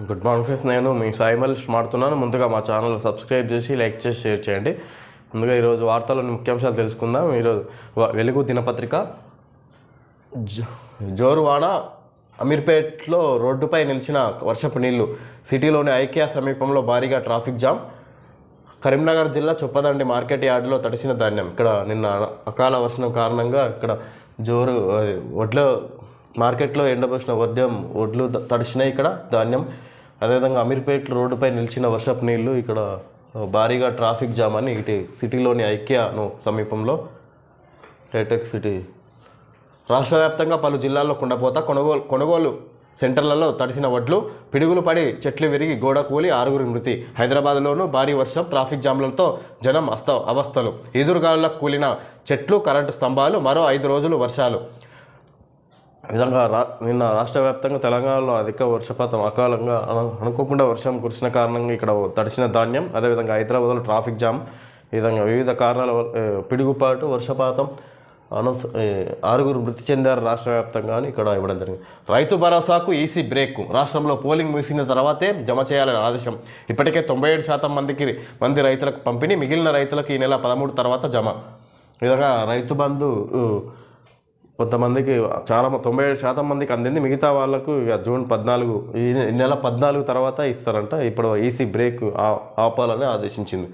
Good morning friends. నేను మీ సాయిమల్ మాడుతున్నాను. ముందుగా మా ఛానల్ సబ్స్క్రైబ్ చేసి లైక్ చేసి షేర్ చేయండి. ముందుగా ఈరోజు వార్తల్లోని ముఖ్యాంశాలు తెలుసుకుందాం. ఈరోజు వెలుగు దినపత్రిక జో- అమీర్పేట్లో రోడ్డుపై నిలిచిన వర్షపు నీళ్ళు. సిటీలోని ఐకియా సమీపంలో భారీగా ట్రాఫిక్ జామ్. కరీంనగర్ జిల్లా చొప్పదండి మార్కెట్ యార్డులో తడిసిన ధాన్యం. ఇక్కడ నిన్న అకాల వర్షం కారణంగా ఇక్కడ జోరు అది, వడ్ల మార్కెట్లో ఎండబోసిన వడ్యం వడ్లు తడిచినాయి ఇక్కడ ధాన్యం. అదేవిధంగా అమీర్పేట్ రోడ్డుపై నిలిచిన వర్షపు నీళ్ళు ఇక్కడ భారీగా ట్రాఫిక్ జామ్ అని ఇటు సిటీలోని ఐక్యాను సమీపంలో టైటెక్ సిటీ. రాష్ట్ర వ్యాప్తంగా పలు జిల్లాల్లో కుండపోత కొనుగోలు కొనుగోలు సెంటర్లలో తడిసిన వడ్లు పిడుగులు పడి చెట్లు విరిగి గోడ కూలి ఆరుగురి మృతి. హైదరాబాద్లోనూ భారీ వర్షం ట్రాఫిక్ జామ్లతో జనం అస్త అవస్థలు. ఎదురుగాలులకు కూలిన చెట్లు కరెంటు స్తంభాలు మరో ఐదు రోజులు వర్షాలు. విధంగా రా నిన్న రాష్ట్ర వ్యాప్తంగా తెలంగాణలో అధిక వర్షపాతం అకాలంగా అనుకోకుండా వర్షం కురిసిన కారణంగా ఇక్కడ తడిసిన ధాన్యం అదేవిధంగా హైదరాబాద్లో ట్రాఫిక్ జామ్ ఈ విధంగా వివిధ కారణాల పిడుగుపాటు వర్షపాతం అనవస ఆరుగురు మృతి చెందారు రాష్ట్ర వ్యాప్తంగా అని ఇక్కడ ఇవ్వడం జరిగింది. రైతు భరోసాకు ఈసీ బ్రేక్. రాష్ట్రంలో పోలింగ్ ముగిసిన తర్వాతే జమ చేయాలని ఆదేశం. ఇప్పటికే తొంభై ఏడు శాతం మందికి మంది రైతులకు పంపిణీ మిగిలిన రైతులకు ఈ నెల పదమూడు తర్వాత జమ. ఈ విధంగా రైతు బంధు కొంతమందికి చాలా తొంభై ఏడు శాతం మందికి అందింది. మిగతా వాళ్ళకు ఇక జూన్ పద్నాలుగు ఈ నెల పద్నాలుగు తర్వాత ఇస్తారంట. ఇప్పుడు ఈసీ బ్రేక్ ఆపాలని ఆదేశించింది.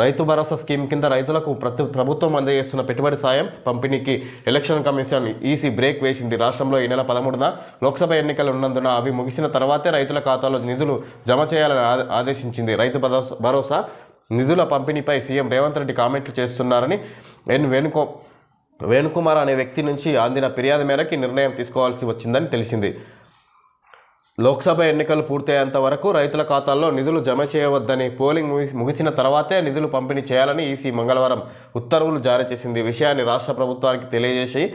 రైతు భరోసా స్కీమ్ కింద రైతులకు ప్రతి ప్రభుత్వం అందజేస్తున్న పెట్టుబడి సాయం పంపిణీకి ఎలక్షన్ కమిషన్ ఈసీ బ్రేక్ వేసింది. రాష్ట్రంలో ఈ నెల పదమూడున లోక్సభ ఎన్నికలు ఉన్నందున అవి ముగిసిన తర్వాతే రైతుల ఖాతాలో నిధులు జమ చేయాలని ఆదేశించింది. రైతు భరోసా భరోసా నిధుల పంపిణీపై సీఎం రేవంత్ రెడ్డి కామెంట్లు చేస్తున్నారని ఎన్ వేణుగో వేణుకుమార్ అనే వ్యక్తి నుంచి అందిన ఫిర్యాదు మేరకు నిర్ణయం తీసుకోవాల్సి వచ్చిందని తెలిసింది. లోక్సభ ఎన్నికలు పూర్తయ్యేంత వరకు రైతుల ఖాతాల్లో నిధులు జమ చేయవద్దని పోలింగ్ ముగి- ముగిసిన తర్వాతే నిధులు పంపిణీ చేయాలని ఈసీ మంగళవారం ఉత్తర్వులు జారీ చేసింది. విషయాన్ని రాష్ట్ర ప్రభుత్వానికి తెలియజేసి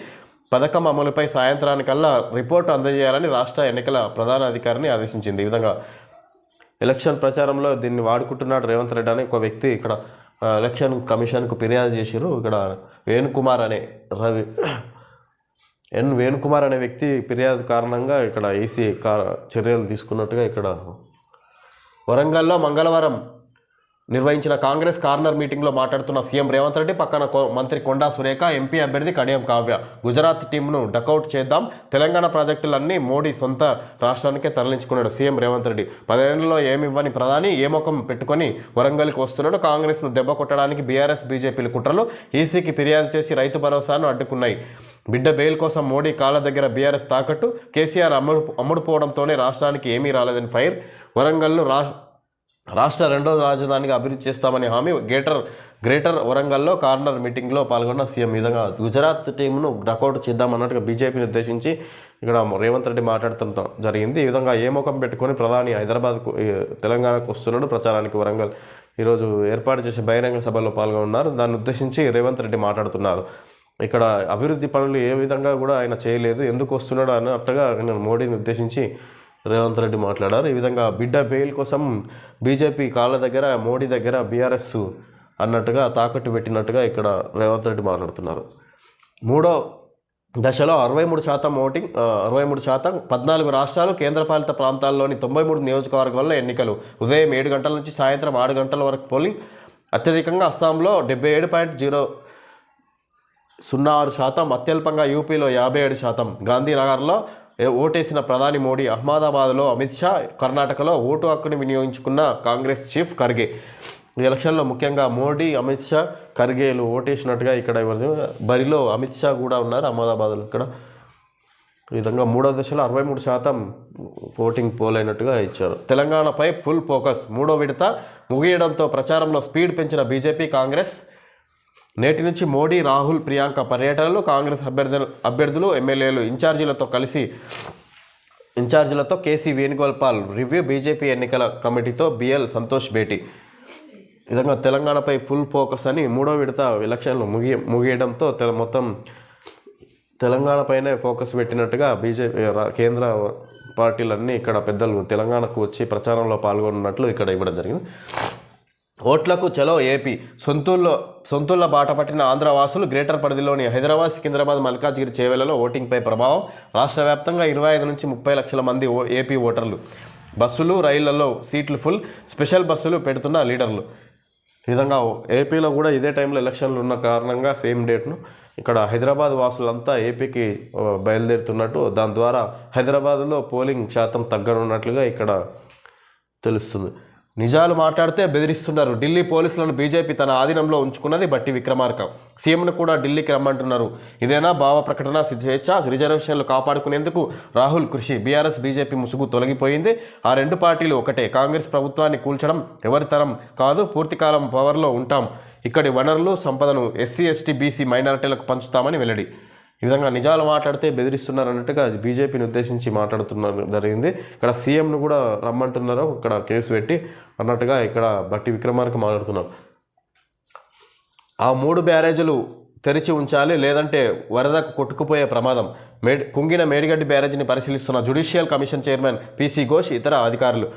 పథకం అమలుపై సాయంత్రానికల్లా రిపోర్టు అందజేయాలని రాష్ట్ర ఎన్నికల ప్రధాన అధికారిని ఆదేశించింది. ఈ విధంగా ఎలక్షన్ ప్రచారంలో దీన్ని వాడుకుంటున్నాడు రేవంత్ రెడ్డి అని ఒక వ్యక్తి ఇక్కడ ఎలక్షన్ కమిషన్కు ఫిర్యాదు చేసిరు ఇక్కడ వేణుకుమార్ అనే రవి ఎన్ వేణుకుమార్ అనే వ్యక్తి ఫిర్యాదు కారణంగా ఇక్కడ ఏసీ కా చర్యలు తీసుకున్నట్టుగా ఇక్కడ వరంగల్లో మంగళవారం నిర్వహించిన కాంగ్రెస్ కార్నర్ మీటింగ్లో మాట్లాడుతున్న సీఎం రేవంత్ రెడ్డి పక్కన మంత్రి కొండా సురేఖ ఎంపీ అభ్యర్థి కడియం కావ్య. గుజరాత్ టీంను డకౌట్ చేద్దాం. తెలంగాణ ప్రాజెక్టులన్నీ మోడీ సొంత రాష్ట్రానికే తరలించుకున్నాడు సీఎం రేవంత్ రెడ్డి. పదేళ్ళలో ఏమివ్వని ప్రధాని ఏ ముఖం పెట్టుకొని వరంగల్కి వస్తున్నాడు కాంగ్రెస్ను దెబ్బ కొట్టడానికి బీఆర్ఎస్ బీజేపీలు కుట్రలు ఈసీకి ఫిర్యాదు చేసి రైతు భరోసాను అడ్డుకున్నాయి. బిడ్డ బెయిల్ కోసం మోడీ కాళ్ళ దగ్గర బీఆర్ఎస్ తాకట్టు కేసీఆర్ అమ్ముడు అమ్ముడుపోవడంతోనే రాష్ట్రానికి ఏమీ రాలేదని ఫైర్. వరంగల్ను రా రాష్ట్ర రెండో రాజధానిగా అభివృద్ధి చేస్తామని హామీ గ్రేటర్ గ్రేటర్ వరంగల్లో కార్నర్ మీటింగ్లో పాల్గొన్న సీఎం విధంగా గుజరాత్ టీంను డకౌట్ చేద్దామన్నట్టుగా బీజేపీని ఉద్దేశించి ఇక్కడ రేవంత్ రెడ్డి మాట్లాడటంతో జరిగింది. ఈ విధంగా ఏ ముఖం పెట్టుకొని ప్రధాని హైదరాబాద్కు తెలంగాణకు వస్తున్నాడు ప్రచారానికి వరంగల్. ఈరోజు ఏర్పాటు చేసే బహిరంగ సభలో పాల్గొన్నారు. దాన్ని ఉద్దేశించి రేవంత్ రెడ్డి మాట్లాడుతున్నారు. ఇక్కడ అభివృద్ధి పనులు ఏ విధంగా కూడా ఆయన చేయలేదు. ఎందుకు వస్తున్నాడు అన్నట్టుగా నేను మోడీని ఉద్దేశించి రేవంత్ రెడ్డి మాట్లాడారు. ఈ విధంగా బిడ్డ బెయిల్ కోసం బీజేపీ కాళ్ళ దగ్గర మోడీ దగ్గర బీఆర్ఎస్ అన్నట్టుగా తాకట్టు పెట్టినట్టుగా ఇక్కడ రేవంత్ రెడ్డి మాట్లాడుతున్నారు. మూడో దశలో అరవై మూడు శాతం ఓటింగ్ అరవై మూడు శాతం పద్నాలుగు రాష్ట్రాలు కేంద్రపాలిత ప్రాంతాల్లోని తొంభై మూడు నియోజకవర్గాల్లో ఎన్నికలు. ఉదయం ఏడు గంటల నుంచి సాయంత్రం ఆరు గంటల వరకు పోలింగ్. అత్యధికంగా అస్సాంలో డెబ్బై ఏడు పాయింట్ జీరో సున్నా ఆరు శాతం అత్యల్పంగా యూపీలో యాభై ఏడు శాతం గాంధీనగర్లో ఓటేసిన ప్రధాని మోడీ అహ్మదాబాద్లో అమిత్ షా కర్ణాటకలో ఓటు హక్కుని వినియోగించుకున్న కాంగ్రెస్ చీఫ్ ఖర్గే. ఈ ఎలక్షన్లో ముఖ్యంగా మోడీ అమిత్ షా ఖర్గేలు ఓటేసినట్టుగా ఇక్కడ ఎవరు బరిలో అమిత్ షా కూడా ఉన్నారు అహ్మదాబాద్లో ఇక్కడ. ఈ విధంగా మూడో దశలో అరవై మూడు శాతం ఓటింగ్ పోలైనట్టుగా ఇచ్చారు. తెలంగాణపై ఫుల్ ఫోకస్. మూడో విడత ముగియడంతో ప్రచారంలో స్పీడ్ పెంచిన బీజేపీ కాంగ్రెస్ నేటి నుంచి మోడీ రాహుల్ ప్రియాంక పర్యటనలు కాంగ్రెస్ అభ్యర్థులు అభ్యర్థులు ఎమ్మెల్యేలు ఇన్ఛార్జీలతో కలిసి ఇన్ఛార్జీలతో K C Venugopal review BJP ఎన్నికల కమిటీతో బిఎల్ సంతోష్ భేటీ. విధంగా తెలంగాణపై ఫుల్ ఫోకస్ అని మూడో విడత ఎలక్షన్లు ముగి ముగియడంతో తెల మొత్తం తెలంగాణపైనే ఫోకస్ పెట్టినట్టుగా బీజేపీ కేంద్ర పార్టీలన్నీ ఇక్కడ పెద్దలు తెలంగాణకు వచ్చి ప్రచారంలో పాల్గొన్నట్లు ఇక్కడ ఇవ్వడం జరిగింది. ఓట్లకు చలో ఏపీ. సొంతూల్లో సొంతూళ్ళ బాట పట్టిన ఆంధ్రవాసులు గ్రేటర్ పరిధిలోని హైదరాబాద్ సికింద్రాబాద్ మల్కాజ్గిరి చేవెలలో ఓటింగ్పై ప్రభావం. రాష్ట్ర వ్యాప్తంగా ఇరవై ఐదు నుంచి ముప్పై లక్షల మంది ఓ ఏపీ ఓటర్లు. బస్సులు రైళ్ళలో సీట్లు ఫుల్ స్పెషల్ బస్సులు పెడుతున్న లీడర్లు. ఈ విధంగా ఏపీలో కూడా ఇదే టైంలో ఎలక్షన్లు ఉన్న కారణంగా సేమ్ డేట్ను ఇక్కడ హైదరాబాద్ వాసులంతా ఏపీకి బయలుదేరుతున్నట్టు. దాని ద్వారా హైదరాబాద్లో పోలింగ్ శాతం తగ్గనున్నట్లుగా ఇక్కడ తెలుస్తుంది. నిజాలు మాట్లాడితే బెదిరిస్తున్నారు. ఢిల్లీ పోలీసులను బీజేపీ తన ఆధీనంలో ఉంచుకున్నది బట్టి విక్రమార్క. సీఎంను కూడా ఢిల్లీకి రమ్మంటున్నారు. ఇదేనా భావ ప్రకటన? స్వేచ్ఛ రిజర్వేషన్లు కాపాడుకునేందుకు రాహుల్ కృషి. బీఆర్ఎస్ బీజేపీ ముసుగు తొలగిపోయింది. ఆ రెండు పార్టీలు ఒకటే. కాంగ్రెస్ ప్రభుత్వాన్ని కూల్చడం ఎవరితరం కాదు. పూర్తికాలం పవర్లో ఉంటాం. ఇక్కడి వనరులు సంపదను ఎస్సీ ఎస్టీ బీసీ మైనారిటీలకు పంచుతామని వెల్లడి. ఈ విధంగా నిజాలు మాట్లాడితే బెదిరిస్తున్నారు అన్నట్టుగా బీజేపీని ఉద్దేశించి మాట్లాడుతున్నారు జరిగింది. ఇక్కడ సీఎంను కూడా రమ్మంటున్నారు. ఇక్కడ కేసు పెట్టి అన్నట్టుగా ఇక్కడ బట్టి విక్రమార్క మాట్లాడుతున్నారు. ఆ మూడు బ్యారేజీలు తెరిచి ఉంచాలి లేదంటే వరదకు కొట్టుకుపోయే ప్రమాదం. మేడ్ కుంగిన మేడిగడ్డి బ్యారేజీని పరిశీలిస్తున్న judicial commission chairman P C Ghosh ఇతర అధికారులు.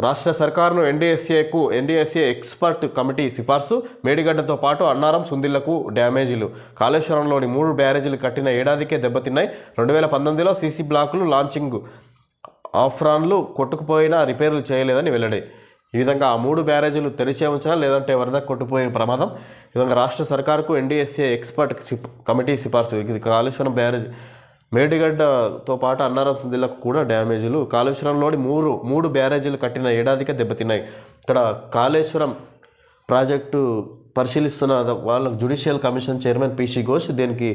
రాష్ట్ర సర్కారును ఎన్డీఎస్ఏకు ఎన్డీఎస్ఏ ఎక్స్పర్ట్ కమిటీ సిఫార్సు మేడిగడ్డతో పాటు అన్నారం సుందిళ్ళకు డ్యామేజీలు. కాళేశ్వరంలోని మూడు బ్యారేజీలు కట్టిన ఏడాదికే దెబ్బతిన్నాయి. రెండు వేల పంతొమ్మిదిలో సీసీ బ్లాకులు లాంచింగ్. ఆఫ్రాన్లు కొట్టుకుపోయినా రిపేర్లు చేయలేదని వెల్లడి. ఈ విధంగా ఆ మూడు బ్యారేజీలు తెరిచే ఉంచాలి లేదంటే వరద కొట్టుపోయే ప్రమాదం. ఈ విధంగా రాష్ట్ర సర్కారుకు ఎన్డీఎస్ఏ ఎక్స్పర్ట్ కమిటీ సిఫార్సు. ఇది కాళేశ్వరం బ్యారేజ్ మేడిగడ్డతో పాటు అన్నారం జిల్లాకు కూడా డ్యామేజీలు. కాళేశ్వరంలోని మూడు మూడు బ్యారేజీలు కట్టిన ఏడాదికే దెబ్బతిన్నాయి. ఇక్కడ కాళేశ్వరం ప్రాజెక్టు పరిశీలిస్తున్న వాళ్ళ judicial commission chairman PC Ghosh దీనికి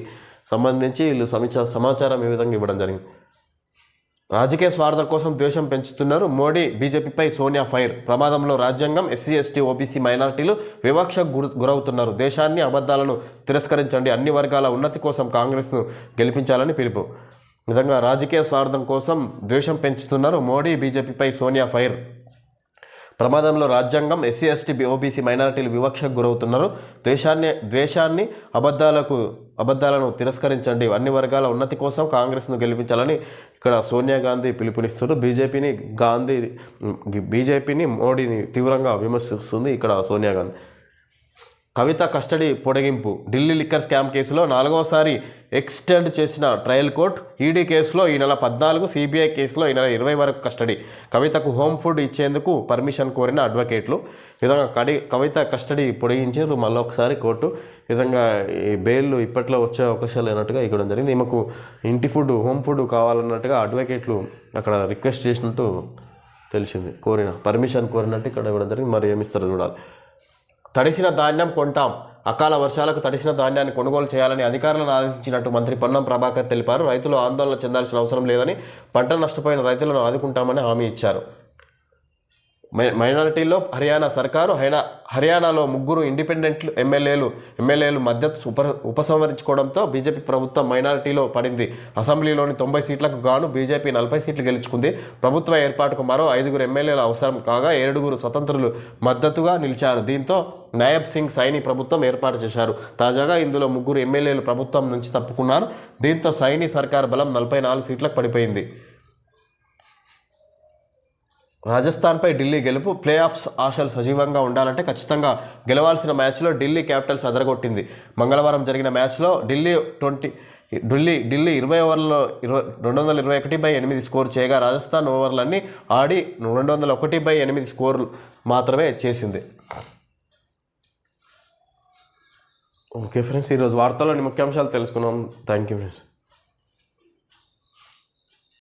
సంబంధించి వీళ్ళు సమీచ సమాచారం ఈ విధంగా ఇవ్వడం జరిగింది. రాజకీయ స్వార్థం కోసం ద్వేషం పెంచుతున్నారు మోడీ బీజేపీపై సోనియా ఫైర్. ప్రమాదంలో రాజ్యాంగం ఎస్సీ ఎస్టీ ఓబీసీ మైనార్టీలు వివక్షకు గురు గురవుతున్నారు. దేశాన్ని అబద్ధాలను తిరస్కరించండి. అన్ని వర్గాల ఉన్నతి కోసం కాంగ్రెస్ను గెలిపించాలని పిలుపు. ఈ విధంగా రాజకీయ స్వార్థం కోసం ద్వేషం పెంచుతున్నారు మోడీ బీజేపీపై సోనియా ఫైర్. ప్రమాదంలో రాజ్యాంగం ఎస్సీ ఎస్టీ ఓబీసీ మైనారిటీలు వివక్షకు గురవుతున్నారు. ద్వేషాన్ని ద్వేషాన్ని అబద్ధాలకు అబద్ధాలను తిరస్కరించండి. అన్ని వర్గాల ఉన్నతి కోసం కాంగ్రెస్ను గెలిపించాలని ఇక్కడ సోనియా గాంధీ పిలుపునిస్తారు బీజేపీని గాంధీ బీజేపీని మోడీని తీవ్రంగా విమర్శిస్తుంది ఇక్కడ సోనియా గాంధీ. కవిత కస్టడీ పొడిగింపు. ఢిల్లీ లిక్కర్ స్కామ్ కేసులో నాలుగోసారి ఎక్స్టెండ్ చేసిన ట్రయల్ కోర్టు ఈడీ కేసులో ఈ నెల పద్నాలుగు సిబిఐ కేసులో ఈ నెల ఇరవై వరకు కస్టడీ. కవితకు హోమ్ ఫుడ్ ఇచ్చేందుకు పర్మిషన్ కోరిన అడ్వకేట్లు. ఈ విధంగా కడి కవిత కస్టడీ పొడిగించారు. మళ్ళీ ఒకసారి కోర్టు విధంగా ఈ బెయిల్ ఇప్పట్లో వచ్చే అవకాశాలు లేనట్టుగా ఇక్కడ జరిగింది. ఈమెకు ఇంటి ఫుడ్ హోమ్ ఫుడ్ కావాలన్నట్టుగా అడ్వకేట్లు అక్కడ రిక్వెస్ట్ చేసినట్టు తెలిసింది. కోరిన పర్మిషన్ కోరినట్టు ఇక్కడ ఇవ్వడం జరిగింది. మరి ఏమిస్తారు చూడాలి. తడిసిన ధాన్యం కొంటాం. అకాల వర్షాలకు తడిసిన ధాన్యాన్ని కొనుగోలు చేయాలని అధికారులను ఆదేశించినట్టు మంత్రి పొన్నం ప్రభాకర్ తెలిపారు. రైతులు ఆందోళన చెందాల్సిన అవసరం లేదని పంట నష్టపోయిన రైతులను ఆదుకుంటామని హామీ ఇచ్చారు. మై- హర్యానా సర్కారు హైనా హర్యానాలో ముగ్గురు ఇండిపెండెంట్ ఎమ్మెల్యేలు ఎమ్మెల్యేలు మద్దతు ఉప ఉపసంహరించుకోవడంతో బీజేపీ ప్రభుత్వం మైనారిటీలో పడింది. అసెంబ్లీలోని తొంభై సీట్లకు గాను బీజేపీ నలభై సీట్లు గెలుచుకుంది. ప్రభుత్వ ఏర్పాటుకు మరో ఐదుగురు ఎమ్మెల్యేలు అవసరం కాగా ఏడుగురు స్వతంత్రులు మద్దతుగా నిలిచారు. దీంతో నాయబ్ సింగ్ సైని ప్రభుత్వం ఏర్పాటు చేశారు. తాజాగా ఇందులో ముగ్గురు ఎమ్మెల్యేలు ప్రభుత్వం నుంచి తప్పుకున్నారు. దీంతో సైని సర్కార్ బలం నలభై నాలుగు సీట్లకు పడిపోయింది. రాజస్థాన్పై ఢిల్లీ గెలుపు ప్లే ఆఫ్స్ ఆశలు సజీవంగా ఉండాలంటే ఖచ్చితంగా గెలవాల్సిన మ్యాచ్లో ఢిల్లీ క్యాపిటల్స్ అదరగొట్టింది. మంగళవారం జరిగిన మ్యాచ్లో ఢిల్లీ ట్వంటీ ఢిల్లీ ఢిల్లీ ఇరవై ఓవర్లలో ఇరవై రెండు వందల ఇరవై ఒకటి బై ఎనిమిది స్కోర్ చేయగా రాజస్థాన్ ఓవర్లన్నీ ఆడి రెండు వందల ఒకటి బై ఎనిమిది స్కోర్లు మాత్రమే చేసింది. ఓకే ఫ్రెండ్స్ ఈరోజు వార్తల్లోని ముఖ్యాంశాలు తెలుసుకున్నాం. Thank you friends.